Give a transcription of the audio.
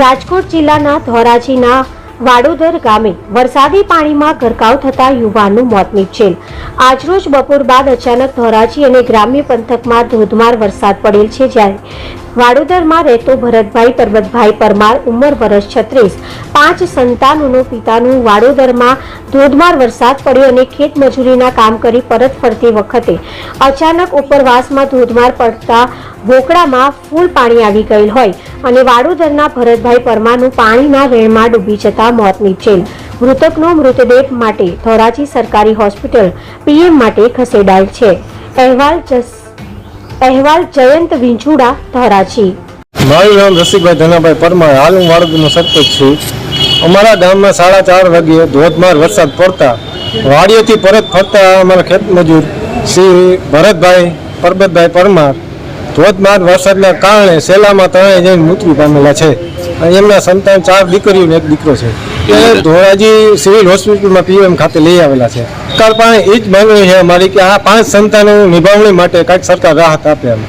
રાજકોટ જિલ્લાના ધોરાજીના વાડોદર ગામે વરસાદી પાણીમાં ગરકાવ થતા યુવાનનું મોત નીપજેલ. આજરોજ બપોર બાદ અચાનક ધોરાજી અને ગ્રામ્ય પંથકમાં ધોધમાર વરસાદ પડેલ છે જ્યારે વાડોદરમાં રહેતો ભરતભાઈ પરબતભાઈ પરમાર ઉંમર વર્ષ છત્રીસ. પાંચ સંતાનોનો પિતાનું વાડોદરમાં ધોધમાર વરસાદ પડ્યો અને ખેત મજૂરીના કામ કરી પરત ફરતી વખતે અચાનક ઉપરવાસમાં ધોધમાર પડતા ભોકડામાં ફૂલ પાણી આવી ગયેલ હોય. અને વાડોદરના ભરતભાઈ પરમારનું પાણીના વેણમાં ડૂબી જતા મોત નીપજેલ મૃતકનો મૃતદેહ માટે ધોરાજી સરકારી હોસ્પિટલ પીએમ માટે ખસેડાયેલ છે. અહેવાલ અહેવાલ જયંત વિંછુડા ધોરાજી. મારું નામ રસિકભાઈ ધનાભાઈ પરમાર. હાલ હું વાડોદરનો સરપંચ છું. અમારા ગામમાં સાડા ચાર વાગ્યે ધોધમાર વરસાદ પડતા વાડીએથી પરત ફરતા અમારા ખેત મજૂર શ્રી ભરતભાઈ, પરબતભાઈ પરમાર ધોધમાર વરસાદના કારણે સેલામાં તણાઈ જઈને મૃત્યુ પામેલા છે. અને એમના સંતાન ચાર દીકરીઓ ને એક દીકરો છે. એ ધોરાજી સિવિલ હોસ્પિટલમાં પીએમ ખાતે લઈ આવેલા છે. સરકાર પાસે એ જ માંગણી છે અમારી કે આ પાંચ સંતાનો નિભાવણી માટે કાંઈક સરકાર રાહત આપે એમ.